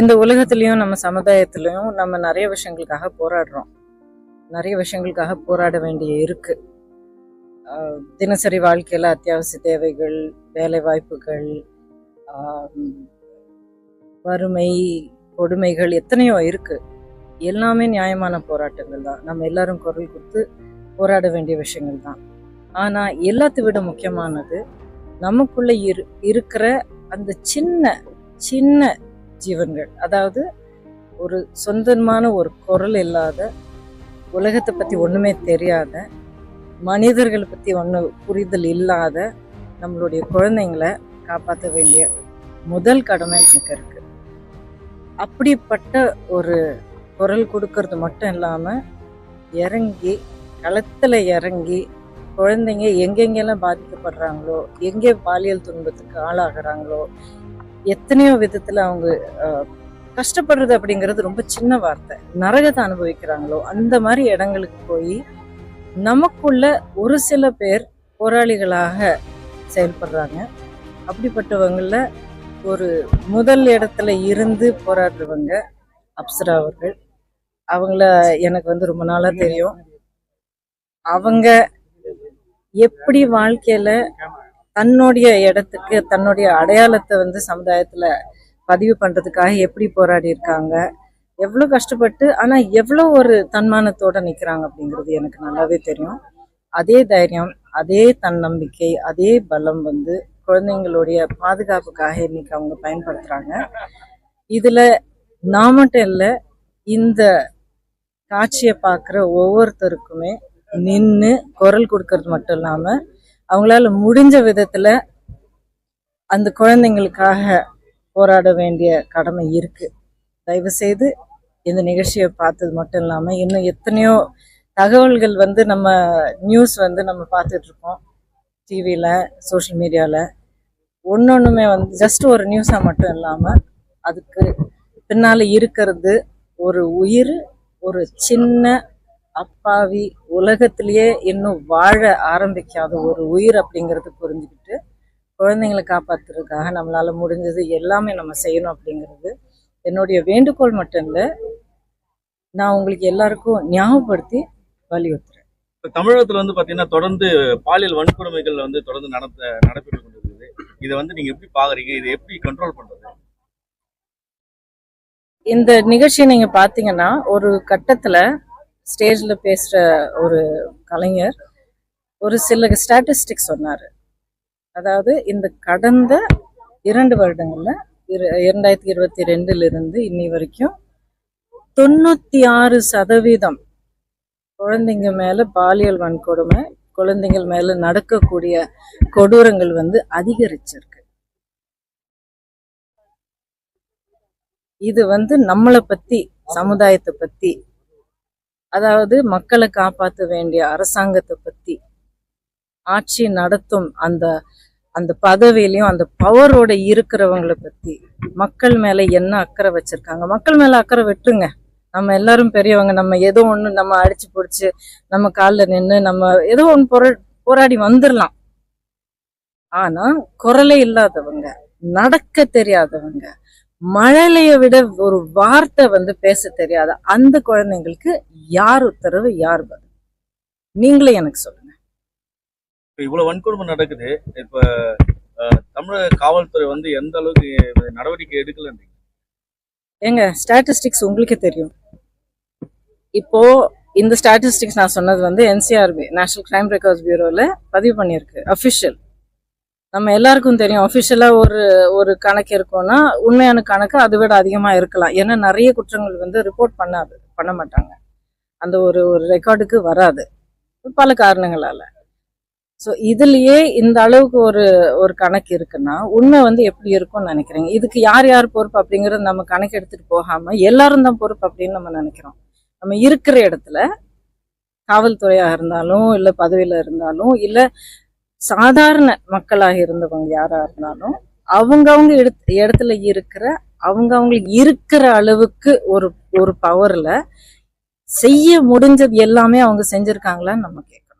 இந்த உலகத்திலையும் நம்ம சமுதாயத்திலையும் நம்ம நிறைய விஷயங்களுக்காக போராடுறோம். நிறைய விஷயங்களுக்காக போராட வேண்டிய இருக்கு. தினசரி வாழ்க்கையில் அத்தியாவசிய தேவைகள் வேலை வாய்ப்புகள் வறுமை கொடுமைகள் எத்தனையோ இருக்கு. எல்லாமே நியாயமான போராட்டங்கள் தான். நம்ம எல்லாரும் குரல் கொடுத்து போராட வேண்டிய விஷயங்கள் தான். ஆனால் எல்லாத்தை விட முக்கியமானது நமக்குள்ளே இரு இருக்கிற அந்த சின்ன சின்ன ஜீவன்கள். அதாவது ஒரு சொந்தமான ஒரு குரல் இல்லாத உலகத்தை பற்றி ஒன்றுமே தெரியாத மனிதர்களை பற்றி ஒன்று புரிதல் இல்லாத நம்மளுடைய குழந்தைங்களை காப்பாற்ற வேண்டிய முதல் கடமை எனக்கு இருக்குது அப்படிப்பட்ட ஒரு குரல் கொடுக்கறது மட்டும் இல்லாமல் இறங்கி களத்தில் இறங்கி குழந்தைங்க எங்கெங்கெல்லாம் பாதிக்கப்படுறாங்களோ எங்கே பாலியல் துன்பத்துக்கு ஆளாகிறாங்களோ எத்தனையோ விதத்துல அவங்க கஷ்டப்படுறது அப்படிங்கிறது ரொம்ப சின்ன வார்த்தை. நரகத்தை அனுபவிக்கிறாங்களோ அந்த மாதிரி இடங்களுக்கு போய் நமக்குள்ள ஒரு சில பேர் போராளிகளாக செயல்படுறாங்க. அப்படிப்பட்டவங்கள ஒரு முதல் இடத்துல இருந்து போராடுறவங்க அப்சரா அவர்கள். அவங்கள எனக்கு வந்து ரொம்ப நாளாக தெரியும். அவங்க எப்படி வாழ்க்கையில தன்னுடைய இடத்துக்கு தன்னுடைய அடையாளத்தை வந்து சமுதாயத்தில் பதிவு பண்ணுறதுக்காக எப்படி போராடி இருக்காங்க எவ்வளோ கஷ்டப்பட்டு ஆனால் எவ்வளோ ஒரு தன்மானத்தோடு நிற்கிறாங்க அப்படிங்கிறது எனக்கு நல்லாவே தெரியும். அதே தைரியம் அதே தன்னம்பிக்கை அதே பலம் வந்து குழந்தைங்களுடைய பாதுகாப்புக்காக இன்னைக்கு அவங்க பயன்படுத்துகிறாங்க இதில் நான் மட்டும் இல்லை இந்த காட்சியை பார்க்குற ஒவ்வொருத்தருக்குமே நின்று குரல் கொடுக்கறது மட்டும் இல்லாமல் அவங்களால முடிஞ்ச விதத்துல அந்த குழந்தைங்களுக்காக போராட வேண்டிய கடமை இருக்கு. தயவு செய்து இந்த நிகழ்ச்சியை பார்த்தது மட்டும் இல்லாமல் இன்னும் எத்தனையோ தகவல்கள் வந்து நம்ம நியூஸ் வந்து நம்ம பார்த்துட்ருக்கோம் டிவியில் சோஷியல் மீடியாவில் ஒன்று ஒன்றுமே வந்து ஜஸ்ட் ஒரு நியூஸாக மட்டும் இல்லாமல் அதுக்கு பின்னால் இருக்கிறது ஒரு உயிர் ஒரு சின்ன அப்பாவி உலகத்திலேயே இன்னும் வாழ ஆரம்பிக்காத ஒரு உயிர் அப்படிங்கிறது புரிஞ்சுக்கிட்டு குழந்தைங்களை காப்பாத்துறதுக்காக நம்மளால முடிஞ்சது எல்லாமே நம்ம செய்யணும் அப்படிங்கிறது என்னுடைய வேண்டுகோள் மட்டும் இல்லை நான் உங்களுக்கு எல்லாருக்கும் ஞாபகப்படுத்தி வலியுறுத்துறேன். இப்ப தமிழகத்துல வந்து பாத்தீங்கன்னா தொடர்ந்து பாலியல் வன்கொடுமைகள் வந்து தொடர்ந்து நடத்த நடைபெற்று கொண்டிருக்குது. இதை வந்து நீங்க எப்படி பாக்குறீங்க? இதை எப்படி கண்ட்ரோல் பண்றது? இந்த நிகழ்ச்சியை நீங்க பாத்தீங்கன்னா ஒரு கட்டத்துல ஸ்டேஜில் பேசுகிற ஒரு கலைஞர் ஒரு சில ஸ்டாட்டிஸ்டிக்ஸ் சொன்னார். அதாவது இந்த கடந்த இரண்டு வருடங்களில் இரு- இரண்டாயிரத்தி இருபத்தி ரெண்டுல இருந்து இன்னி வரைக்கும் தொண்ணூற்றி ஆறு சதவீதம் குழந்தைங்க மேலே பாலியல் வன்கொடுமை குழந்தைகள் மேலே நடக்கக்கூடிய கொடூரங்கள் வந்து அதிகரிச்சிருக்கு. இது வந்து நம்மளை பற்றி சமுதாயத்தை பற்றி அதாவது மக்களை காப்பாற்ற வேண்டிய அரசாங்கத்தை பத்தி ஆட்சி நடத்தும் அந்த அந்த பதவியிலையும் அந்த பவரோட இருக்கிறவங்களை பத்தி மக்கள் மேல என்ன அக்கறை வச்சிருக்காங்க? மக்கள் மேல அக்கறை வெட்டுங்க நம்ம எல்லாரும் பெரியவங்க நம்ம ஏதோ ஒண்ணு நம்ம அடிச்சு பிடிச்சு நம்ம காலில் நின்று நம்ம ஏதோ ஒன்று போரா போராடி வந்துடலாம் ஆனா குரலே இல்லாதவங்க நடக்க தெரியாதவங்க மழலைய விட ஒரு வார்த்தை வந்து பேச தெரியாத. அந்த குழந்தைங்களுக்கு யார் உத்தரவு யார் பதில்? நீங்களே எனக்கு சொல்லுங்க. இவ்வளவு வன்கொடுமை நடக்குது. இப்ப தமிழக காவல்துறை வந்து எந்த அளவுக்கு நடவடிக்கை எடுக்கலன்றீங்க? ஏங்க ஸ்டாட்டிஸ்டிக்ஸ் உங்களுக்கே தெரியும். இப்போ இந்த ஸ்டாட்டிஸ்டிக்ஸ் நான் சொன்னது வந்து என்சிஆர்பி நேஷனல் கிரைம் ரெக்கார்ட்ஸ் பியூரோல பதிவு பண்ணியிருக்கு அஃபிஷியல் நம்ம எல்லாருக்கும் தெரியும். அஃபிஷியலாக ஒரு ஒரு கணக்கு இருக்கும்னா உண்மையான கணக்கு அதை விட அதிகமாக இருக்கலாம். ஏன்னா நிறைய குற்றங்கள் வந்து ரிப்போர்ட் பண்ணாது பண்ண மாட்டாங்க. அந்த ஒரு ஒரு ரெக்கார்டுக்கு வராது. பல காரணங்களால். ஸோ இதுலேயே இந்த அளவுக்கு ஒரு ஒரு கணக்கு இருக்குன்னா உண்மை வந்து எப்படி இருக்கும்னு நினைக்கிறீங்க? இதுக்கு யார் யார் பொறுப்பு அப்படிங்கிறது நம்ம கணக்கு எடுத்துகிட்டு போகாமல் எல்லாரும் தான் பொறுப்பு அப்படின்னு நம்ம நினைக்கிறோம். நம்ம இருக்கிற இடத்துல காவல்துறையாக இருந்தாலும் இல்லை பதவியில் இருந்தாலும் இல்லை சாதாரண மக்களாக இருந்தவங்க யாரா இருந்தாலும் அவங்கவுங்க இடத்- இடத்துல இருக்கிற அவங்கவுங்களுக்கு இருக்கிற அளவுக்கு ஒரு ஒரு பவர்ல செய்ய முடிஞ்சது எல்லாமே அவங்க செஞ்சிருக்காங்களான்னு நம்ம கேட்கணும்.